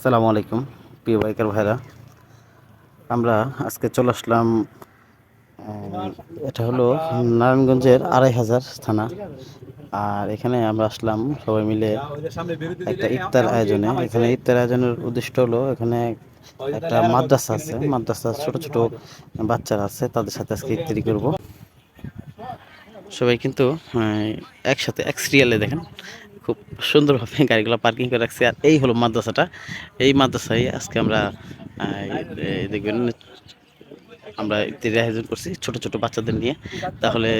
আসসালামু আলাইকুম, প্রিয় বাইকার ভাইরা। আমরা আজকে চলে আসলাম এটা হলো নারায়ণগঞ্জের আড়াই হাজার থানা। আর এখানে আমরা আসলাম সবাই মিলে একটা ইফতার আয়োজনে। এখানে ইফতার আয়োজনের উদ্দেশ্য হলো, এখানে একটা মাদ্রাসা আছে। মাদ্রাসা ছোট ছোট বাচ্চারা আছে, তাদের সাথে আজকে ইফতারি করব। সবাই কিন্তু একসাথে, এক সিরিয়ালে দেখেন। খুব সুন্দরভাবে গাড়িগুলো পার্কিং করে রাখছি। আর এই হলো মাদ্রাসাটা। এই মাদ্রাসায় আজকে আমরা দেখবেন আমরা ইফতারি আয়োজন করছি ছোট ছোট বাচ্চাদের নিয়ে। তাহলে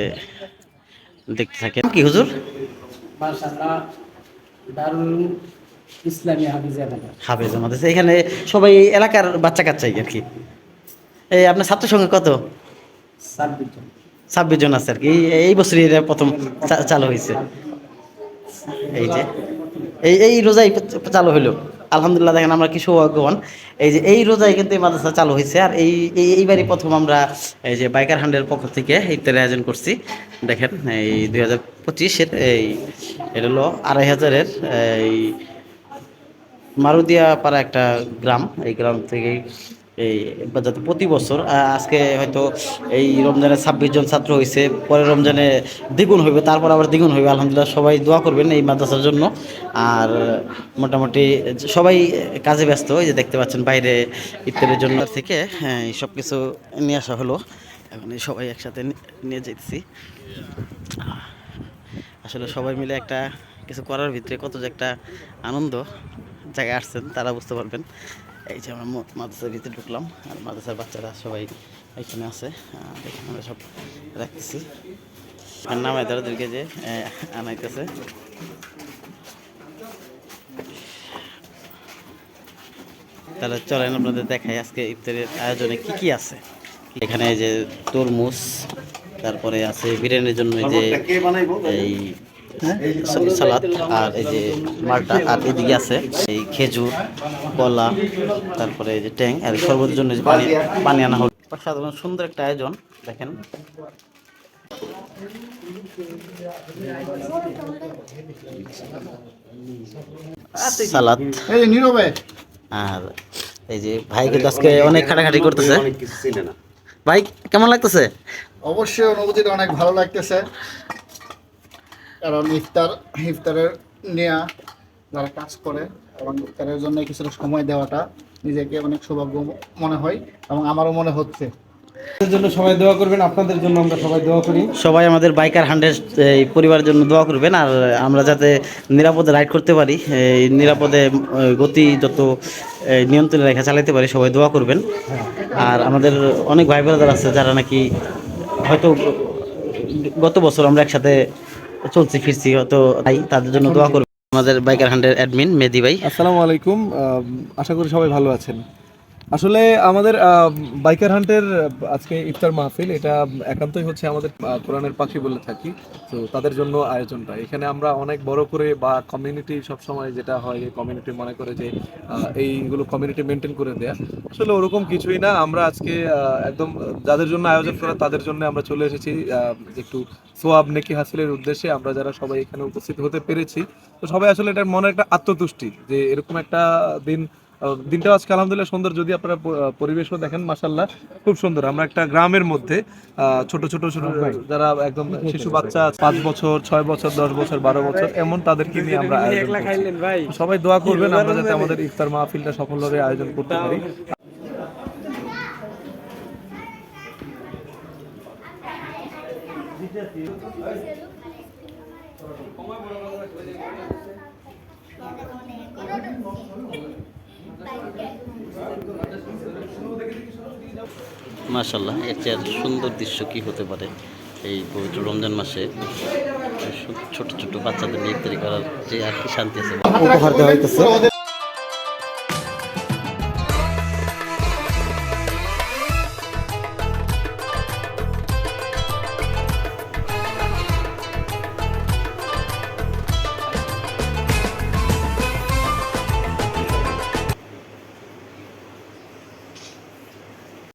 দেখতে থাকেন। কি হুজুর? ইসলামী হাফেজ মাদ্রাসা এখানে সবাই এলাকার বাচ্চা কাচ্চাই আর কি। এই আপনার ছাত্র সঙ্গে কত? ছাব্বিশ জন। আছে আর কি। এই- বছরই এটা প্রথম চালু হয়েছে। এই যে, এই এই রোজাই চালু হইল। আলহামদুলিল্লাহ, দেখেন আমরা কি সৌভাগ্যবান। এই যে, এই রোজাই কিন্তু এই মাদ্রাসা চালু হয়েছে আর এই এই, এইবারই প্রথম আমরা, এই যে, বাইকার হান্ডের পক্ষ থেকে ইফতারের আয়োজন করছি। দেখেন, এই দুই হাজার পঁচিশের, এই, এটা হলো আড়াই হাজারের, এই মারুদিয়া পাড়া একটা গ্রাম। এই গ্রাম থেকে এই যাতে প্রতি বছর আজকে হয়তো এই রমজানে ছাব্বিশ জন ছাত্র হয়েছে পরে রমজানে দ্বিগুণ হইবে, তারপর আবার দ্বিগুণ হইবে, আলহামদুলিল্লাহ সবাই দোয়া করবেন এই মাদ্রাসার জন্য। আর মোটামুটি সবাই কাজে ব্যস্ত, এই যে দেখতে পাচ্ছেন বাইরে ইফতারের জন্য থেকে হ্যাঁ সব কিছু নিয়ে আসা হলো। এখন সবাই একসাথে নিয়ে যেতেছি আসলে সবাই মিলে একটা কিছু করার ভিতরে কত যে একটা আনন্দ, জায়গায় আসছেন, তারা বুঝতে পারবেন। এই যে আমরা মাদ্রাসার ভিতরে ঢুকলাম আর মাদ্রাসার বাচ্চারা সবাই এখানে আছে দেখে আমরা সব রাখতেছি। আর নামায় তাদেরকে যে আনাইতেছে। তাহলে চলেন আপনাদের দেখাই আজকে ইফতারের আয়োজনে কি কি আছে। এখানে যে তরমুজ তারপরে আছে বিরিয়ানির জন্য যে এই সালাদ আর এই যে মালটা আর এদিকে আছে এই খেজুর কলা তারপরে এই যে ট্যাং আর সর্বদের জন্য যে পানি পানি আনা হল। সাধারণ সুন্দর একটা আয়োজন দেখেন। সালাদ। এই যে নীরবে আর এই যে ভাই কিন্তু আজকে অনেক খাটাখাটি করতেছে। ভাই কেমন লাগতেছে? অবশ্যই অনুভূতিটা অনেক ভালো লাগতেছে। কারণ ইফতার ইফতারের নেয়া যারা কাজ করে এবং ইফতারের জন্য কিছুটা সময় দেওয়াটা নিজেকে অনেক সৌভাগ্য মনে হয় এবং আমারও মনে হচ্ছে। জন্য সবাই দোয়া করবেন আপনাদের জন্য আমরা সবাই দোয়া করি। সবাই আমাদের বাইকার হান্ড্রেড এই পরিবারের জন্য দোয়া করবেন আর আমরা যাতে নিরাপদে রাইড করতে পারি এই নিরাপদে গতি যত নিয়ন্ত্রণে রেখে চালাতে পারি সবাই দোয়া করবেন। আর আমাদের অনেক ভাই ব্রাদার আছে যারা নাকি হয়তো গত বছর আমরা একসাথে চলছি ফিরছি তো তাই তাদের জন্য দোয়া করব। আমাদের বাইকার হান্ডের অ্যাডমিন মেদি ভাই। আসসালামু আলাইকুম। আশা করি সবাই ভালো আছেন। আসলে আমাদের বাইকার হান্টের আজকে ইফতার মাহফিল, এটা একান্তই হচ্ছে আমাদের কোরআনের পাখি বলে থাকি। তো তাদের জন্য আয়োজনটা। এখানে আমরা অনেক বড় করে বা কমিউনিটি সবসময় যেটা হয় যে কমিউনিটি মনে করে যে এইগুলো কমিউনিটি মেনটেন করে দেয়া। আসলে ওরকম কিছুই না। আমরা আজকে একদম, যাদের জন্য আয়োজন করা, তাদের জন্য আমরা চলে এসেছি একটু সোয়াব নেকি হাসিলের উদ্দেশ্যে। আমরা যারা সবাই এখানে উপস্থিত হতে পেরেছি, তো সবাই আসলে এটার মনে একটা আত্মতুষ্টি যে, এরকম একটা দিন দিনটাও আজকে আলহামদুলিল্লাহ সুন্দর। যদি আপনারা পরিবেশও দেখেন মাসাল্লাহ খুব সুন্দর। আমরা একটা গ্রামের মধ্যে আহ, ছোট ছোট ছোট যারা একদম শিশু বাচ্চা পাঁচ বছর ছয় বছর দশ বছর বারো বছর এমন তাদেরকে নিয়ে আমরা সবাই দোয়া করবেন আমরা যাতে আমাদের ইফতার মাহফিলটা সফলভাবে আয়োজন করতে পারি। মাশাল্লাহ এর চেয়ে সুন্দর দৃশ্য কি হতে পারে এই পবিত্র রমজান মাসে? ছোট ছোট বাচ্চাদের ইফতারি করার যে আর কি শান্তি আছে। উপহার দেওয়া হইতেছে।